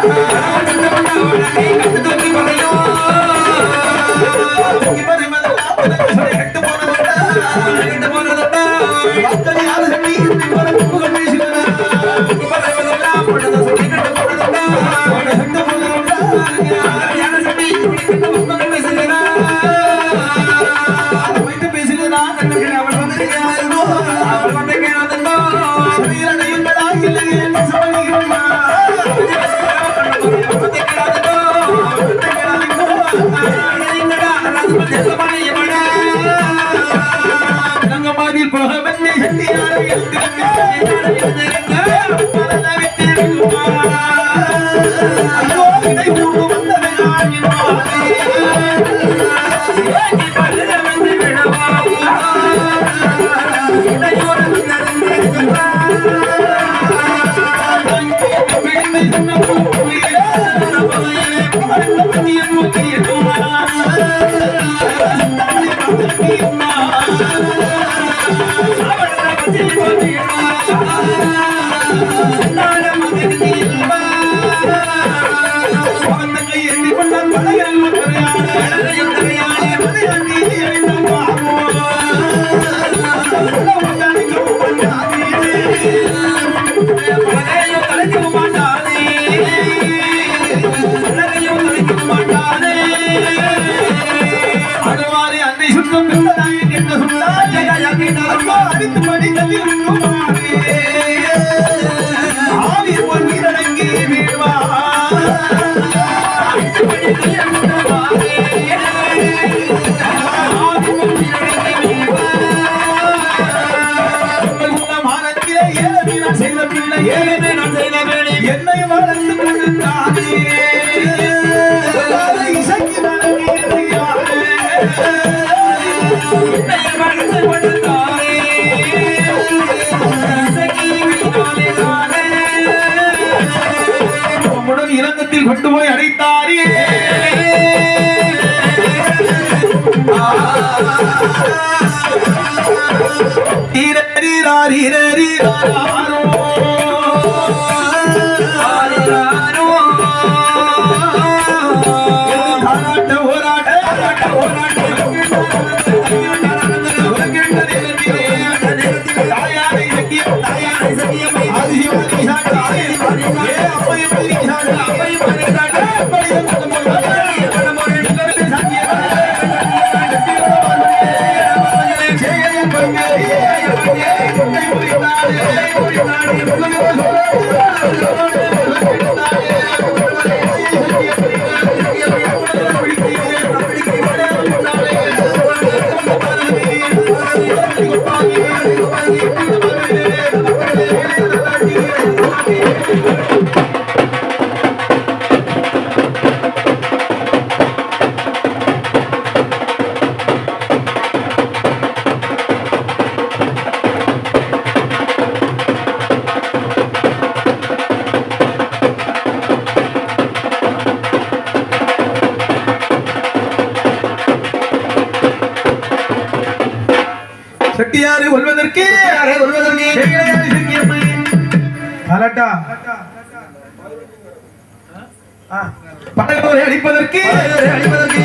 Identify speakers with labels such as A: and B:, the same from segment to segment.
A: I don't know what I need. செட்டியாரை கொடுத்தானே இசைக்கு உம்முடன் இலங்கத்தில் கொண்டு போய் அடைத்தாரே. செட்டியாரை கொல்வதற்கு செய்கையாரை செட்டியம்மை. கலட்டா ஆ. படகோரை அடிப்பதற்கு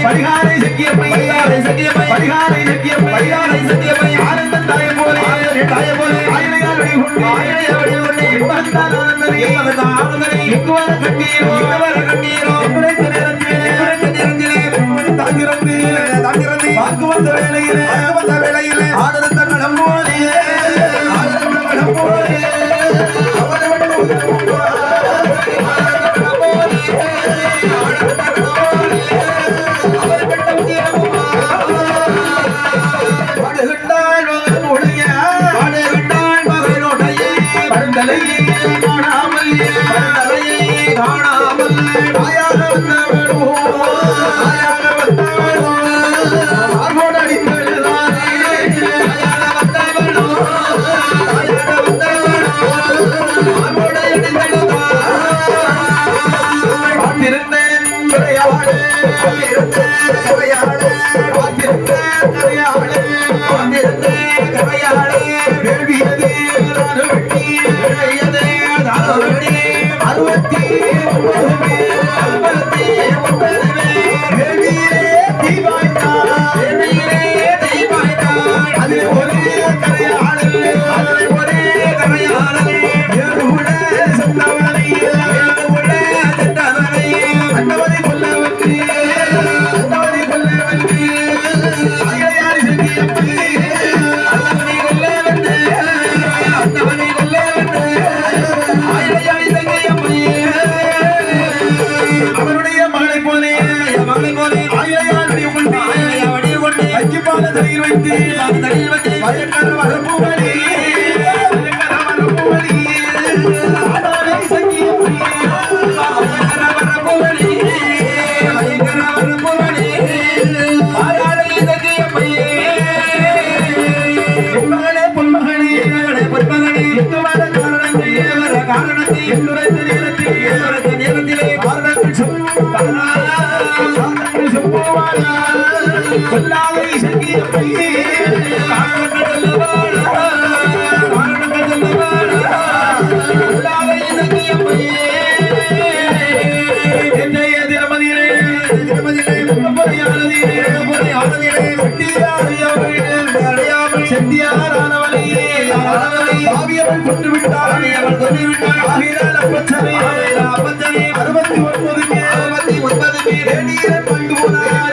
A: பரிகாரை செட்டியம்மை. பரிகாரை செட்டியம்மை. ஆனந்தன் தாயம் போலே. ஆயிரையால் வெடிகொண்டு இன்பகத்தால் ஆனந்தனே. எங்குவர கண்ணீரோ எங்குரைத்த நேரத்திலே விளையாடு காத்திருந்தேன் விளையாடு வகை வகை வகை காரணங்கள் சொல்லுவாரா கொல்லாதை Hallelujah.